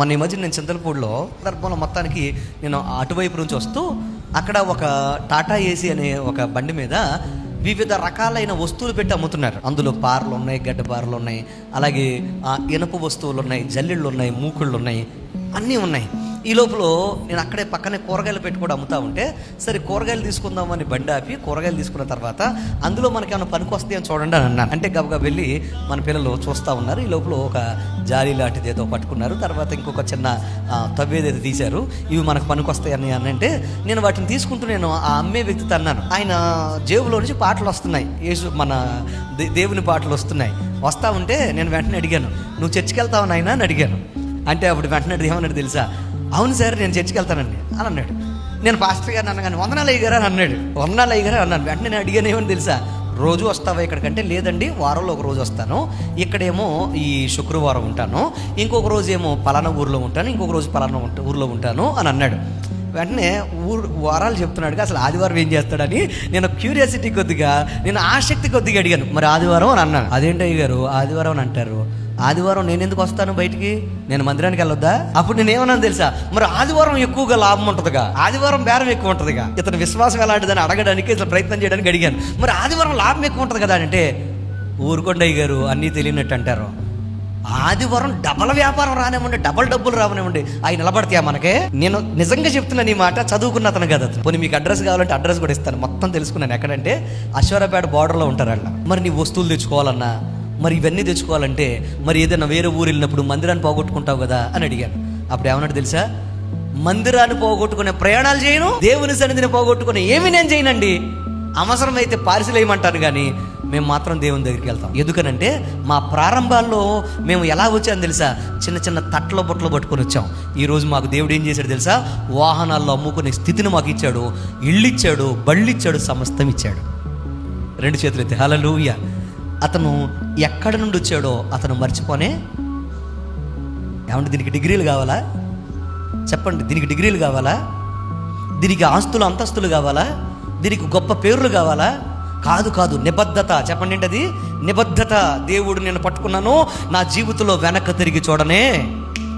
మొన్న ఈ మధ్య నేను చింతలపూడిలో సందర్భంలో మొత్తానికి నేను అటువైపు నుంచి వస్తూ అక్కడ ఒక టాటా ఏసీ అనే ఒక బండి మీద వివిధ రకాలైన వస్తువులు పెట్టి అమ్ముతున్నారు. అందులో పారలు ఉన్నాయి గడ్డ పారలు ఉన్నాయి అలాగే ఇనుప ఇనప వస్తువులు ఉన్నాయి జల్లెళ్ళు ఉన్నాయి మూకుళ్ళు ఉన్నాయి అన్నీ ఉన్నాయి. ఈ లోపల నేను అక్కడే పక్కనే కూరగాయలు పెట్టుకోవడం అమ్ముతా ఉంటే సరే కూరగాయలు తీసుకుందామని బండి ఆపి కూరగాయలు తీసుకున్న తర్వాత అందులో మనకి ఏమైనా పనికి వస్తాయి అని చూడండి అని అన్నాను. అంటే గబగా వెళ్ళి మన పిల్లలు చూస్తూ ఉన్నారు. ఈ లోపల ఒక జాలి లాంటిది ఏదో పట్టుకున్నారు. తర్వాత ఇంకొక చిన్న తవ్వేది ఏదో తీశారు. ఇవి మనకు పనికి వస్తాయని అని అంటే నేను వాటిని తీసుకుంటూ నేను ఆ అమ్మే వ్యక్తితో అన్నాను ఆయన జేబులో నుంచి పాటలు వస్తున్నాయి. యేసు మన దేవుని పాటలు వస్తున్నాయి. వస్తా ఉంటే నేను వెంటనే అడిగాను నువ్వు చర్చికి వెళ్తావు నాయన? అని అడిగాను. అంటే అప్పుడు వెంటనే ఏమన్నాడు తెలుసా? అవును సార్ నేను చర్చికి వెళ్తానండి అని అన్నాడు. నేను పాస్టర్ గారిని అన్నగాని వందనాలు అయ్యారా అని అన్నాడు. వందనాలు అయ్యారా అన్నాను వెంటనే నేను అడిగాను ఏమని తెలుసా? రోజు వస్తావా ఇక్కడికంటే? లేదండి వారంలో ఒక రోజు వస్తాను. ఇక్కడేమో ఈ శుక్రవారం ఉంటాను. ఇంకొక రోజు ఏమో పలానా ఊర్లో ఉంటాను. ఇంకొక రోజు పలానా ఊర్లో ఉంటాను అని అన్నాడు. వెంటనే ఊరు వారాలు చెప్తున్నాడు. అసలు ఆదివారం ఏం చేస్తాడని నేను క్యూరియాసిటీ కొద్దిగా నేను ఆసక్తి కొద్దిగా అడిగాను. మరి ఆదివారం అని అన్నాను. అదేంటయ్య గారు? ఆదివారం అని అంటారు. ఆదివారం నేను ఎందుకు వస్తాను బయటికి? నేను మందిరానికి వెళ్ళొద్దా? అప్పుడు నేను ఏమన్నాను తెలుసా? మరి ఆదివారం ఎక్కువగా లాభం ఉంటుందిగా. ఆదివారం బేరం ఎక్కువ ఉంటుందిగా. ఇతను విశ్వాసం ఎలాంటిదని అడగడానికి ఇతను ప్రయత్నం చేయడానికి అడిగాను. మరి ఆదివారం లాభం ఎక్కువ ఉంటుంది కదా అంటే ఊరుకొండయ్య గారు అన్నీ తెలియనట్టు అంటారు. ఆదివారం డబల్ వ్యాపారం రానివ్వండి డబల్ డబ్బులు రావనివ్వండి అవి నిలబడతాయా మనకే. నేను నిజంగా చెప్తున్నాను ఈ మాట చదువుకున్న అతను కదా పోనీ మీకు అడ్రస్ కావాలంటే అడ్రస్ కూడా ఇస్తాను. మొత్తం తెలుసుకున్నాను. ఎక్కడంటే అశ్వరపేట బార్డర్లో ఉంటారు మరి నీ వస్తువులు తెచ్చుకోవాలన్నా? మరి ఇవన్నీ తెచ్చుకోవాలంటే మరి ఏదైనా వేరే ఊరు వెళ్ళినప్పుడు మందిరాన్ని పోగొట్టుకుంటావు కదా అని అడిగాను. అప్పుడు ఏమన్నాడు తెలుసా? మందిరాన్ని పోగొట్టుకునే ప్రయాణాలు చేయను దేవుని సన్నిధిని పోగొట్టుకునే ఏమి నేను చేయనండి? అవసరమైతే పార్సిల్ వేయమంటాను కానీ మేము మాత్రం దేవుని దగ్గరికి వెళ్తాం. ఎందుకనంటే మా ప్రారంభాల్లో మేము ఎలా వచ్చామో తెలుసా? చిన్న చిన్న తట్టలో బుట్టలో పట్టుకొని వచ్చాం. ఈరోజు మాకు దేవుడు ఏం చేశాడు తెలుసా? వాహనాల్లో అమ్ముకునే స్థితిని మాకు ఇచ్చాడు. ఇళ్ళు ఇచ్చాడు బళ్ళు ఇచ్చాడు సమస్తం ఇచ్చాడు. రెండు చేతులు ఎత్తి హలలుయ అతను ఎక్కడి నుండి వచ్చాడో అతను మర్చిపోనే ఏమంటే దీనికి డిగ్రీలు కావాలా? చెప్పండి దీనికి డిగ్రీలు కావాలా? దీనికి ఆస్తులు అంతస్తులు కావాలా? దీనికి గొప్ప పేర్లు కావాలా? కాదు కాదు నిబద్ధత. చెప్పండి అది నిబద్ధత. దేవుడు నేను పట్టుకున్నాను నా జీవితంలో వెనక్కి తిరిగి చూడనే.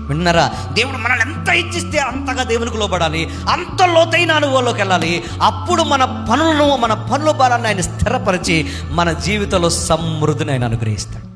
విన్నారా? దేవుడు మనల్ని ఎంత ఇచ్చిస్తే అంతగా దేవునికి లోపడాలి అంత లోతైన అనుభవంలోకి వెళ్ళాలి. అప్పుడు మన పనులను మన పనుల భారాన్ని ఆయన స్థిరపరిచి మన జీవితంలో సమృద్ధిని ఆయన అనుగ్రహిస్తాడు.